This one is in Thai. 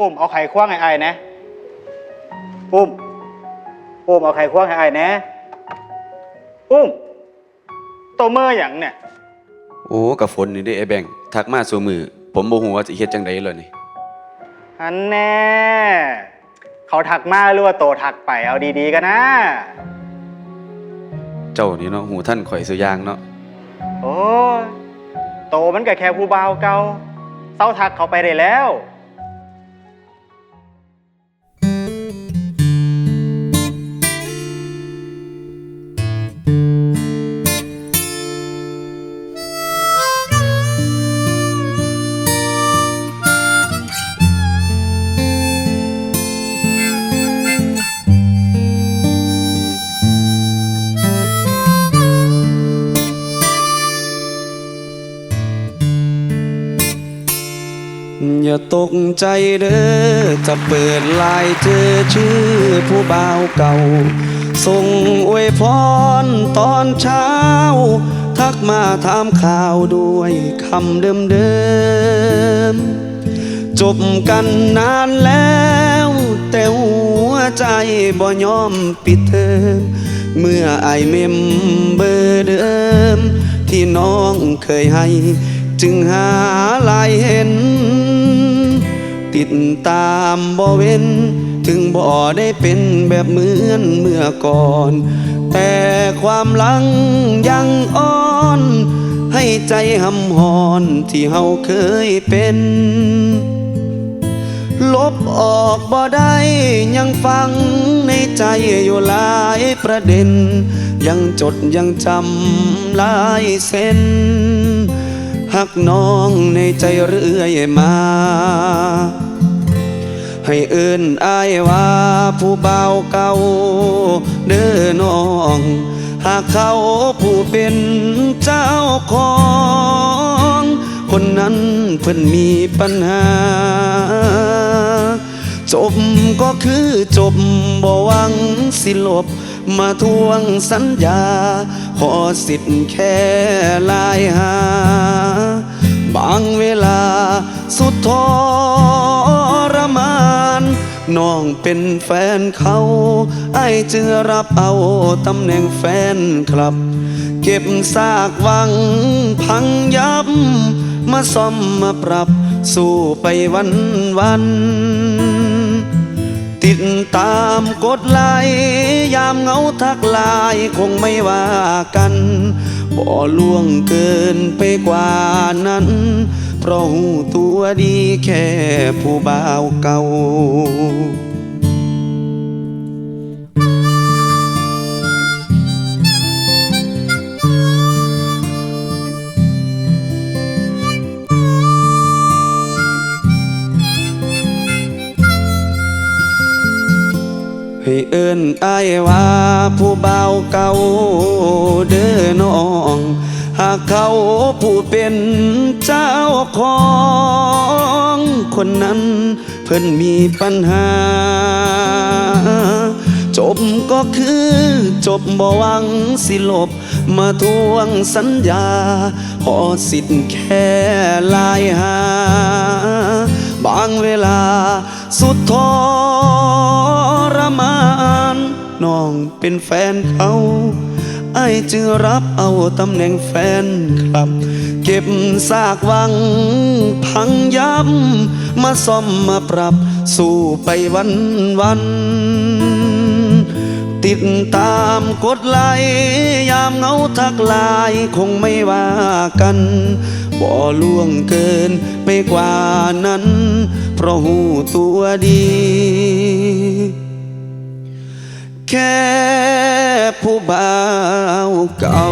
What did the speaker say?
อุ้มเอาไข่ควางให้อายนะอุ้มอุ้มเอาไข่ควางให้อายนะอุ้มโตเมื่ออย่างเนี่ย โอ้กับฝนนี่เด้ไอ้แบงค์ทักมาสู่มือ ผมบ่ฮู้ว่าสิเฮ็ดจังไดเลยนี่อันแน่ เขาทักมาหรือว่าโตทักไปเอาดีๆกันนะ เจ้านี่เนาะหูท่านข่อยสุอยางเนาะโอ้ยโตมันก็แค่ผู้บ่าวเก่าเศร้าทักเขาไปได้แล้ว thank you อย่าตกใจเด้อจะเปิดลน์เจอชื่อผู้บ่าวเก่า ส่งอวยพรตอนเช้า ทักมาถามข่าวด้วยคำเดิมๆ จบกันนานแล้ว แต่หัวใจบ่ยอมปิดเทอมเมื่อไอเมมเบอร์เดิม ที่น้องเคยให้จึงหาล ติดตามบ่เว้น ถึงบ่ได้เป็นแบบเหมือนเมื่อก่อน แต่ความหลังยังอ่อน ให้ใจหำหอนที่เฮาเคยเป็น ลบออกบ่ได้ยังฟังในใจอยู่หลายประเด็น ยังจดยังจำลายเส้นหักน้องในใจเรื่อยมา ให้เอิ้นอายว่าผู้เบาเก่าเด้อน้อง หากเขาผู้เป็นเจ้าของ คนนั้นเพิ่นมีปัญหา จบก็คือจบบ่หวังสิลบ มาทวงสัญญา ขอสิทธิ์แค่ลายหา บางเวลาสุดทรมาน น้องเป็นแฟนเขาไอ้ายจึงรับเอาตำแหน่งแฟนคลับ เก็บซากวังพังยับ มาซ่อมมาปรับ สู้ไปวันวัน ติดตามกดไลค์ยามเงาทักไลายคงไม่ว่ากัน บ่ล่วงเกินไปกว่านั้น ราะหูตัวดีแค่ผู้บ่าวเก่าให้เอิ้นอายว่าผู้บ่าวเก่าเด้อน้อง หากเขาผู้เป็นเจ้าของคนนั้น เพิ่นมีปัญหา จบก็คือจบบ่หวังสิลบ มาทวงสัญญา ขอสิทธิ์แค่ลายหา บางเวลาสุดทรมาน น้องเป็นแฟนเขา ไอจึงรับเอาตำแหน่งแฟนครับ เก็บซากวัง พังย้ำมาซ่อมมาปรับ สู้ไปวันวัน ติดตามกดไลค์ยามเงาทักไลายคงไม่ว่ากัน บ่ล่วงเกินไปกว่านั้น เพราะหูตัวดี แค่ผู้บ่าวเก่า